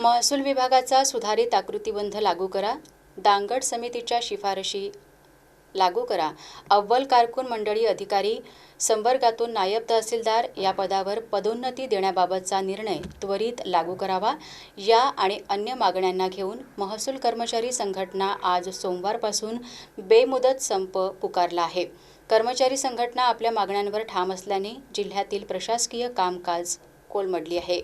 महसूल विभागाचा सुधारित आकृतीबंध लागू करा. दांगड समितीच्या शिफारशी लागू करा. अव्वल कारकून मंडळी अधिकारी संवर्गातून नायब तहसीलदार या पदावर पदोन्नती देण्याबाबतचा निर्णय त्वरित लागू करावा. या आणि अन्य मागण्यांना घेऊन महसूल कर्मचारी संघटना आज सोमवारपासून बेमुदत संप पुकारला आहे. कर्मचारी संघटना आपल्या मागण्यांवर ठाम असल्याने जिल्ह्यातील प्रशासकीय कामकाज कोलमडली आहे.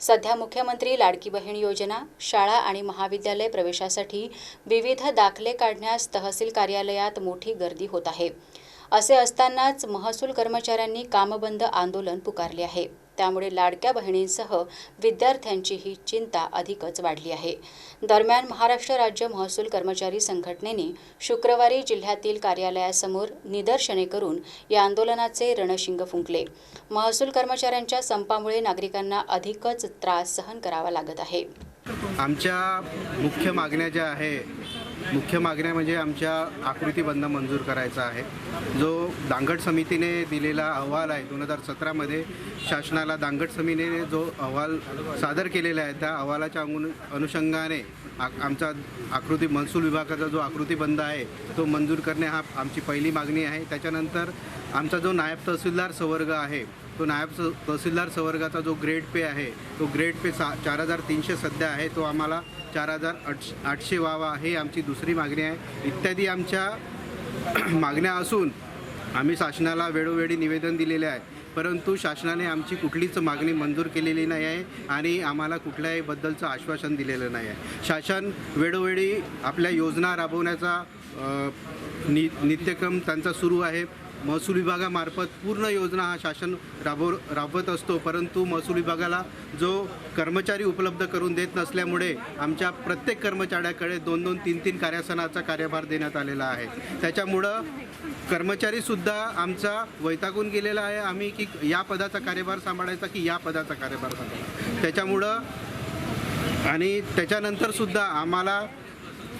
सध्या मुख्यमंत्री लाडकी बहीण योजना शाळा आणि महाविद्यालय प्रवेशासाठी विविध दाखले काढण्यास तहसील कार्यालयात मोठी गर्दी होत आहे. असे असतानाच महसूल कर्मचाऱ्यांनी कामबंद आंदोलन पुकारले आहे. त्यामुळे लाडक्या बहिणींसह विद्यार्थ्यांचीही चिंता अधिकच वाढली आहे. दरम्यान महाराष्ट्र राज्य महसूल कर्मचारी संघटनेने शुक्रवारी जिल्ह्यातील कार्यालयासमोर निदर्शने करून या आंदोलनाचे रणशिंग फुंकले. महसूल कर्मचाऱ्यांच्या संपामुळे नागरिकांना अधिकच त्रास सहन करावा लागत आहे. आमच्या मुख्य मागण्या ज्या आहे मुख्य मागण्या म्हणजे आमच्या आकृतीबंध मंजूर करायचा आहे. जो दांगट समितीने दिलेला अहवाल आहे दोन हजार सतरामध्ये शासनाला दांगट समितीने जो अहवाल सादर केलेला आहे त्या अहवालाच्या अंगु अनुषंगाने आ आमचा आकृती महसूल विभागाचा जो आकृतीबंध आहे तो मंजूर करणे हा आमची पहिली मागणी आहे. त्याच्यानंतर आमचा जो नायब तहसीलदार संवर्ग आहे तो नायब स- तहसीलदार संवर्गाचा जो ग्रेड पे आहे तो ग्रेड पे सा चार हजार तीनशे सध्या आहे तो आम्हाला चार हजार आठशे आठशे व्हावा हे आमची दुसरी मागणी आहे. इत्यादी आमच्या मागण्या असून आम्ही शासनाला वेळोवेळी निवेदन दिलेले आहे. परंतु शासनाने आमची कुठलीच मागणी मंजूर केलेली नाही आहे आणि आम्हाला कुठल्याही बद्दलचं आश्वासन दिलेलं नाही आहे. शासन वेळोवेळी आपल्या योजना राबवण्याचा नि नित्यक्रम त्यांचा सुरू आहे. महसूल विभागामार्फत पूर्ण योजना हा शासन राबव राबवत असतो. परंतु महसूल विभागाला जो कर्मचारी उपलब्ध करून देत नसल्यामुळे आमच्या प्रत्येक कर्मचाऱ्याकडे दोन दोन तीन तीन कार्यासनाचा कार्यभार देण्यात आलेला आहे. त्याच्यामुळं कर्मचारीसुद्धा आमचा वैतागून गेलेला आहे. आम्ही की या पदाचा कार्यभार सांभाळायचा की या पदाचा कार्यभार सांभाळायचा. त्याच्यामुळं आणि त्याच्यानंतरसुद्धा आम्हाला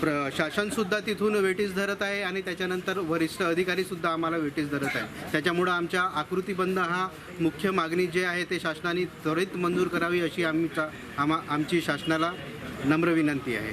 प्र शासनसुद्धा तिथून वेटीस धरत आहे आणि त्याच्यानंतर वरिष्ठ अधिकारीसुद्धा आम्हाला वेटीस धरत आहे. त्याच्यामुळं आमच्या आकृतीबंध हा मुख्य मागणी जे आहे ते शासनाने त्वरित मंजूर करावी अशी आमचा आमा आमची शासनाला नम्र विनंती आहे.